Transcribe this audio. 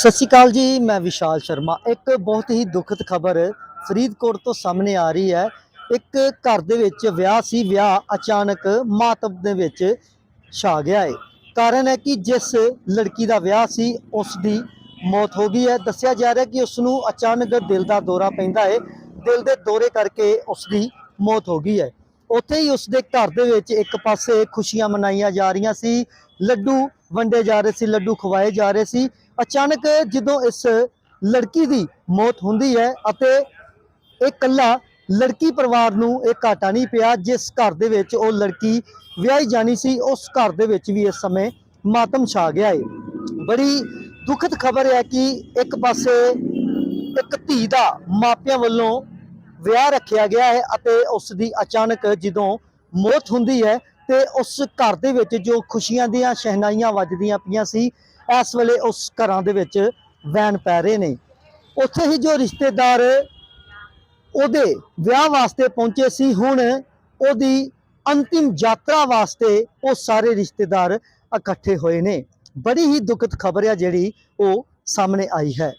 ਸਤਿ ਸ਼੍ਰੀ ਅਕਾਲ ਜੀ, ਮੈਂ ਵਿਸ਼ਾਲ ਸ਼ਰਮਾ। ਇੱਕ ਬਹੁਤ ਹੀ ਦੁਖਦ ਖਬਰ ਫਰੀਦਕੋਟ ਤੋਂ ਸਾਹਮਣੇ ਆ ਰਹੀ ਹੈ। ਇੱਕ ਘਰ ਦੇ ਵਿੱਚ ਵਿਆਹ ਸੀ, ਵਿਆਹ ਅਚਾਨਕ ਮਾਤਮ ਦੇ ਵਿੱਚ ਛਾ ਗਿਆ ਹੈ ਕਾਰਨ ਹੈ ਕਿ ਜਿਸ ਲੜਕੀ ਦਾ ਵਿਆਹ ਸੀ, ਉਸ ਦੀ ਮੌਤ ਹੋ ਗਈ ਹੈ। ਦੱਸਿਆ ਜਾ ਰਿਹਾ ਕਿ ਉਸ ਨੂੰ ਅਚਾਨਕ ਦਿਲ ਦਾ ਦੌਰਾ ਪੈਂਦਾ ਹੈ ਦਿਲ ਦੇ ਦੌਰੇ ਕਰਕੇ ਉਸ ਦੀ ਮੌਤ ਹੋ ਗਈ ਹੈ। ਉੱਥੇ ਹੀ ਉਸ ਦੇ ਘਰ ਦੇ ਵਿੱਚ ਇੱਕ ਪਾਸੇ ਖੁਸ਼ੀਆਂ ਮਨਾਈਆਂ ਜਾ ਰਹੀਆਂ ਸੀ। ਲੱਡੂ ਵੰਡੇ ਜਾ ਰਹੇ ਸੀ, ਲੱਡੂ ਖਵਾਏ ਜਾ ਰਹੇ ਸੀ। ਅਚਾਨਕ ਜਦੋਂ ਇਸ ਲੜਕੀ ਦੀ ਮੌਤ ਹੁੰਦੀ ਹੈ ਅਤੇ ਇਹ ਇਕੱਲਾ ਲੜਕੀ ਪਰਿਵਾਰ ਨੂੰ ਇਹ ਘਾਟਾ ਨਹੀਂ ਪਿਆ, ਜਿਸ ਘਰ ਦੇ ਵਿੱਚ ਉਹ ਲੜਕੀ ਵਿਆਹੀ ਜਾਣੀ ਸੀ, ਉਸ ਘਰ ਦੇ ਵਿੱਚ ਵੀ ਇਸ ਸਮੇਂ ਮਾਤਮ ਛਾ ਗਿਆ ਹੈ ਬੜੀ ਦੁਖਦ ਖਬਰ ਹੈ ਕਿ ਇੱਕ ਪਾਸੇ ਇੱਕ ਧੀ ਦਾ ਮਾਪਿਆਂ ਵੱਲੋਂ ਵਿਆਹ ਰੱਖਿਆ ਗਿਆ ਹੈ ਅਤੇ ਉਸ ਦੀ ਅਚਾਨਕ ਜਦੋਂ ਮੌਤ ਹੁੰਦੀ ਹੈ ਤੇ ਉਸ ਘਰ ਦੇ ਵਿੱਚ ਜੋ ਖੁਸ਼ੀਆਂ ਦੀਆਂ ਸ਼ਹਿਨਾਈਆਂ ਵੱਜਦੀਆਂ ਪਈਆਂ ਸੀ, ਇਸ ਵੇਲੇ ਉਸ ਘਰਾਂ ਦੇ ਵਿੱਚ ਵੈਨ ਪੈ ਰਹੇ ਨੇ। ਉੱਥੇ ਹੀ ਜੋ ਰਿਸ਼ਤੇਦਾਰ ਉਹਦੇ ਵਿਆਹ ਵਾਸਤੇ ਪਹੁੰਚੇ ਸੀ, ਹੁਣ ਉਹਦੀ ਅੰਤਿਮ ਯਾਤਰਾ ਵਾਸਤੇ ਉਹ ਸਾਰੇ ਰਿਸ਼ਤੇਦਾਰ ਇਕੱਠੇ ਹੋਏ ਨੇ। ਬੜੀ ਹੀ ਦੁਖਦ ਖਬਰ ਹੈ ਜਿਹੜੀ ਉਹ ਸਾਹਮਣੇ ਆਈ ਹੈ।